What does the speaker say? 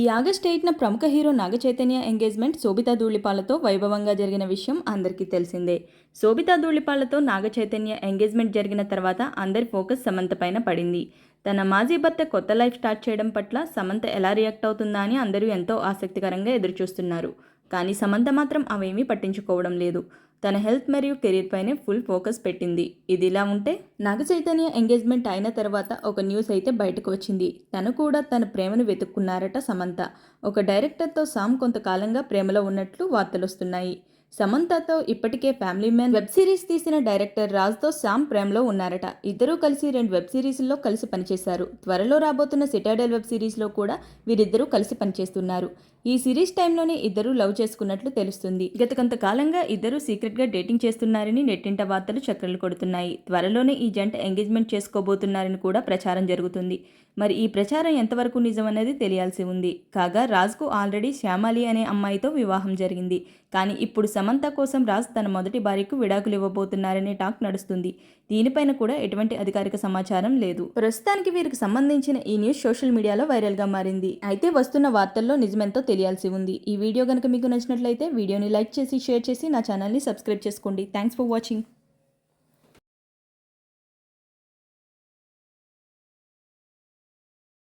ఈ ఆగస్ట్ ఎయిట్న ప్రముఖ హీరో నాగ చైతన్య ఎంగేజ్మెంట్ శోభితా ధూళిపాలతో వైభవంగా జరిగిన విషయం అందరికీ తెలిసిందే. శోభితా ధూళిపాలతో నాగ చైతన్య ఎంగేజ్మెంట్ జరిగిన తర్వాత అందరి ఫోకస్ సమంత పైన పడింది. తన మాజీ భర్త కొత్త లైఫ్ స్టార్ట్ చేయడం పట్ల సమంత ఎలా రియాక్ట్ అవుతుందా అని అందరూ ఎంతో ఆసక్తికరంగా ఎదురుచూస్తున్నారు. కానీ సమంత మాత్రం అవేమీ పట్టించుకోవడం లేదు. తన హెల్త్ మరియు కెరీర్ పైనే ఫుల్ ఫోకస్ పెట్టింది. ఇది ఇలా ఉంటే నాగ చైతన్య ఎంగేజ్మెంట్ అయిన తర్వాత ఒక న్యూస్ అయితే బయటకు వచ్చింది. తను కూడా తన ప్రేమను వెతుక్కున్నారట సమంత. ఒక డైరెక్టర్తో సామ్ కొంతకాలంగా ప్రేమలో ఉన్నట్లు వార్తలు వస్తున్నాయి సమంతతో ఇప్పటికే ఫ్యామిలీ మ్యాన్ వెబ్ సిరీస్ తీసిన డైరెక్టర్ రాజ్తో శామ్ ప్రేమ్లో ఉన్నారట. ఇద్దరూ కలిసి రెండు వెబ్ సిరీస్లో కలిసి పనిచేశారు. త్వరలో రాబోతున్న సిటాడెల్ వెబ్ సిరీస్లో కూడా వీరిద్దరూ కలిసి పనిచేస్తున్నారు. ఈ సిరీస్ టైంలోనే ఇద్దరూ లవ్ చేసుకున్నట్లు తెలుస్తుంది. గత కొంతకాలంగా ఇద్దరూ సీక్రెట్గా డేటింగ్ చేస్తున్నారని నెట్టింట వార్తలు చక్రలు కొడుతున్నాయి. త్వరలోనే ఈ జంట ఎంగేజ్మెంట్ చేసుకోబోతున్నారని కూడా ప్రచారం జరుగుతుంది. మరి ఈ ప్రచారం ఎంతవరకు నిజం అనేది తెలియాల్సి ఉంది. కాగా రాజ్కు ఆల్రెడీ శ్యామాలి అనే అమ్మాయితో వివాహం జరిగింది. కానీ ఇప్పుడు సమంత కోసం రాజ్ తన మొదటి భార్యకు విడాకులు ఇవ్వబోతున్నారనే టాక్ నడుస్తుంది. దీనిపైన కూడా ఎటువంటి అధికారిక సమాచారం లేదు. ప్రస్తుతానికి వీరికి సంబంధించిన ఈ న్యూస్ సోషల్ మీడియాలో వైరల్గా మారింది. అయితే వస్తున్న వార్తల్లో నిజమెంతో తెలియాల్సి ఉంది. ఈ వీడియో కనుక మీకు నచ్చినట్లయితే వీడియోని లైక్ చేసి షేర్ చేసి నా ఛానల్ని సబ్స్క్రైబ్ చేసుకోండి. Thanks for watching.